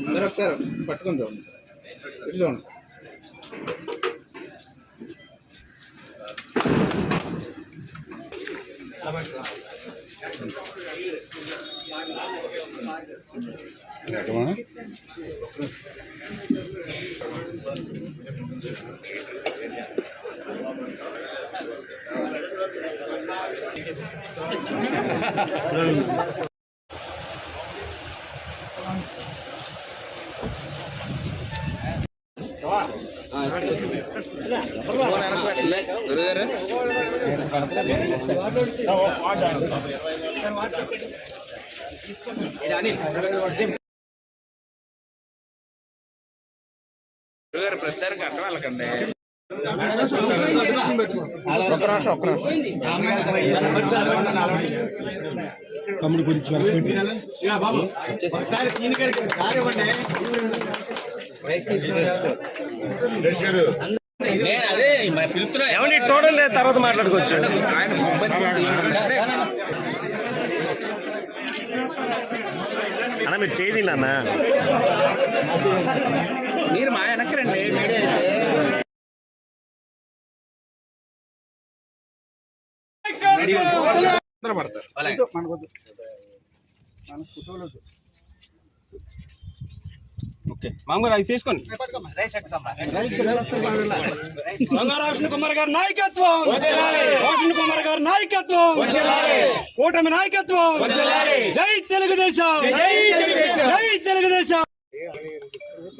అందరూ ఒకసారి పట్టుకొని చూడండి సార్. ఇటు చూడండి సార్. గురుగారు గురుగారు ప్రస్తుతానికి అర్థం వాళ్ళకండి ఒక్క నిమిషం ఒక్క నిమిషం తమ్ముడు కొంచెం ఏమండి చూడండి తర్వాత మాట్లాడుకోవచ్చు. అన్న మీరు చేయది నాన్న మీరు మా వెనక్కి రండి మీడియా ఓకే. మామూలు అది తీసుకోండి. కుమార్ గారి నాయకత్వం. రోషన్ కుమార్ గారి నాయకత్వం. కూటమి నాయకత్వం. జై తెలుగుదేశం. జై తెలుగుదేశం.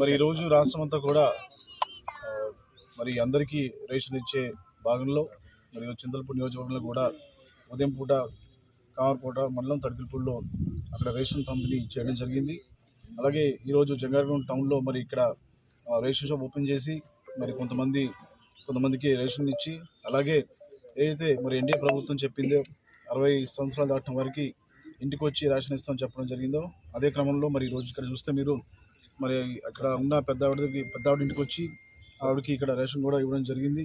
మరి ఈరోజు రాష్ట్రం అంతా కూడా మరి అందరికీ రేషన్ ఇచ్చే భాగంలో మరి చింతలపూడి నియోజకవర్గంలో కూడా ఉదయం పూట కామర్పూట మండలం తడికిల్పూడిలో అక్కడ రేషన్ పంపిణీ చేయడం జరిగింది. అలాగే ఈరోజు జంగారగూడెం టౌన్లో మరి ఇక్కడ రేషన్ షాప్ ఓపెన్ చేసి మరి కొంతమంది కొంతమందికి రేషన్ ఇచ్చి అలాగే ఏదైతే మరి ఎన్డీఏ ప్రభుత్వం చెప్పిందో అరవై సంవత్సరాలు దాటిన వారికి ఇంటికి వచ్చి రేషన్ ఇస్తామని చెప్పడం జరిగిందో అదే క్రమంలో మరి ఈరోజు ఇక్కడ చూస్తే మీరు మరి అక్కడ ఉన్న పెద్ద ఆవిడకి పెద్ద ఆవిడ ఇంటికి వచ్చి ఆవిడకి ఇక్కడ రేషన్ కూడా ఇవ్వడం జరిగింది.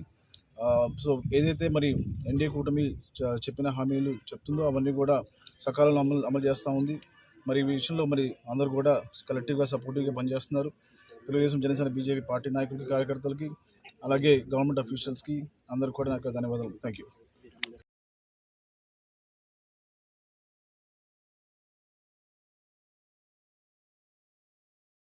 సో ఏదైతే మరి ఎన్డీఏ కూటమి చెప్పిన హామీలు చెప్తుందో అవన్నీ కూడా సకాలంలో అమలు అమలు చేస్తూ ఉంది. మరి ఈ విషయంలో మరి అందరూ కూడా కలెక్టివ్గా సపోర్టివ్గా పనిచేస్తున్నారు. తెలుగుదేశం జనసేన బీజేపీ పార్టీ నాయకులకి కార్యకర్తలకి అలాగే గవర్నమెంట్ అఫీషియల్స్కి అందరికీ కూడా నాకు ధన్యవాదాలు. Thank you